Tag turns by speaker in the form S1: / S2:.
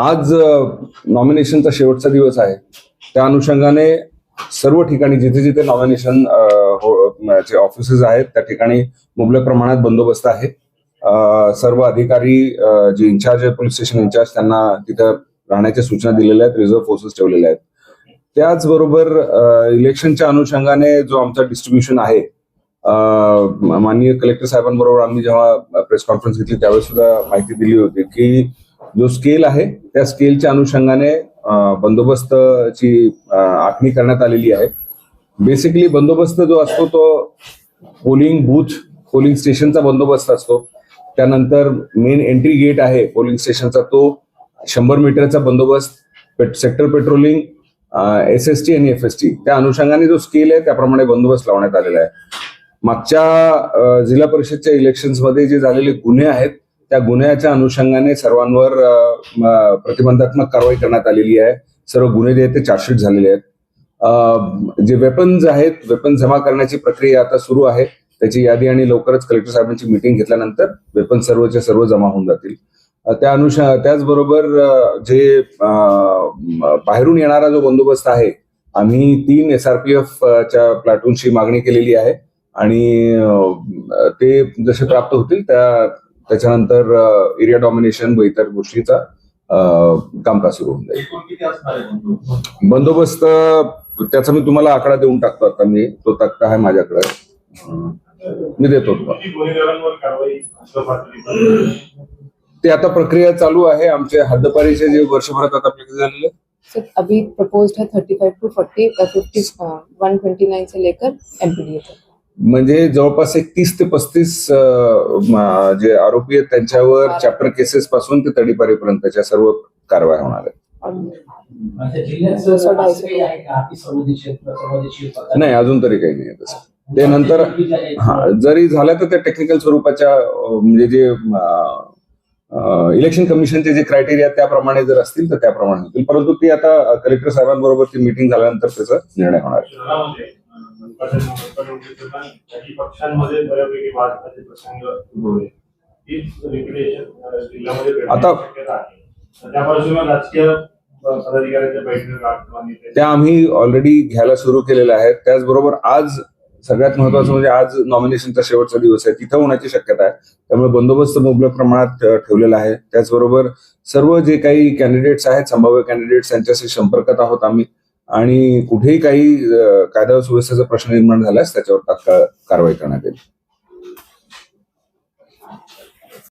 S1: आज नॉमिनेशनचा शेवटचा दिवस आहे त्या अनुषंगाने सर्व ठिकाणी जिथे जिथे नॉमिनेशन हो, ऑफिसेस आहेत त्या ठिकाणी मुबलक प्रमाणात बंदोबस्त आहे सर्व अधिकारी जे इन्चार्ज आहेत पोलीस स्टेशन इन्चार्ज त्यांना तिथं राहण्याच्या सूचना दिलेल्या आहेत रिझर्व्ह फोर्सेस ठेवलेल्या आहेत त्याचबरोबर इलेक्शनच्या अनुषंगाने जो आमचा डिस्ट्रीब्युशन आहे माननीय कलेक्टर साहेबांबरोबर आम्ही जेव्हा प्रेस कॉन्फरन्स घेतली त्यावेळेस सुद्धा माहिती दिली होती की जो स्केल आहे त्या स्केलच्या अनुषंगाने बंदोबस्तची आखणी करण्यात आलेली आहे बेसिकली बंदोबस्त जो असतो तो पोलिंग बूथ पोलिंग स्टेशनचा बंदोबस्त असतो त्यानंतर मेन एंट्री गेट आहे पोलिंग स्टेशनचा तो शंभर मीटरचा बंदोबस्त sector patrolling S S T आणि एफ एस टी त्या अनुषंगाने जो स्केल आहे त्याप्रमाणे बंदोबस्त लावण्यात आलेला आहे मागच्या जिल्हा परिषदच्या मध्ये जे झालेले गुन्हे आहेत त्या गुन्ह्याच्या अनुषंगाने सर्वांवर प्रतिबंधात्मक कारवाई करण्यात आलेली आहे सर्व गुन्हे जे आहेत ते चार्जशीट झालेले आहेत जे वेपन्स आहेत वेपन जमा करण्याची प्रक्रिया आता सुरू आहे त्याची यादी आणि लवकरच कलेक्टर साहेबांची मिटिंग घेतल्यानंतर वेपन सर्वचे सर्व जमा होऊन जातील त्या अनुष त्याचबरोबर जे बाहेरून येणारा जो बंदोबस्त आहे आम्ही तीन एस आर पी प्लॅटूनची मागणी केलेली आहे आणि ते जसे प्राप्त होतील त्या त्याच्यानंतर एरिया डॉमिनेशन व इतर गोष्टीचा कामकाज सुरू होऊन जाईल बंदोबस्त त्याचा मी तुम्हाला आकडा देऊन टाकतो आता मी तो तक्ता आहे माझ्याकडे मी देतो ते आता प्रक्रिया चालू आहे आमचे हद्दपारीचे जे वर्षभरात आता झालेले
S2: सर अभी प्रपोज्ड है 35 to 40 fifty one twenty nine से लेकर एमपीडी तक
S1: म्हणजे जवळपास एक तीस ते पस्तीस जे आरोपी आहेत त्यांच्यावर चॅप्टर केसेस पासून ते तडीपारीपर्यंतच्या सर्व कारवाया होणार आहेत नाही अजून तरी काही नाही तसं ते नंतर म्हणजे जरी झालं तर ते टेक्निकल स्वरूपाच्या म्हणजे जे इलेक्शन कमिशनचे जे क्रायटेरिया त्याप्रमाणे जर असतील तर त्याप्रमाणे होतील परंतु ती आता कलेक्टर साहेबांबरोबर ती मिटिंग झाल्यानंतर त्याचा निर्णय होणार आहे आता- त्या आम्ही ऑलरेडी घ्यायला सुरू केलेल्या आहेत त्याचबरोबर आज सगळ्यात महत्वाचं म्हणजे आज नॉमिनेशनचा शेवटचा दिवस आहे तिथं होण्याची शक्यता आहे त्यामुळे बंदोबस्त मुबलक प्रमाणात ठेवलेला आहे त्याचबरोबर सर्व जे काही कॅन्डिडेट्स आहेत संभाव्य कॅन्डिडेट्स यांच्याशी संपर्कात आहोत आम्ही आणि कुठेही काही कायदा सुव्यवस्थेचा प्रश्न निर्माण झाल्यास त्याच्यावर तात्काळ कारवाई करण्यात येईल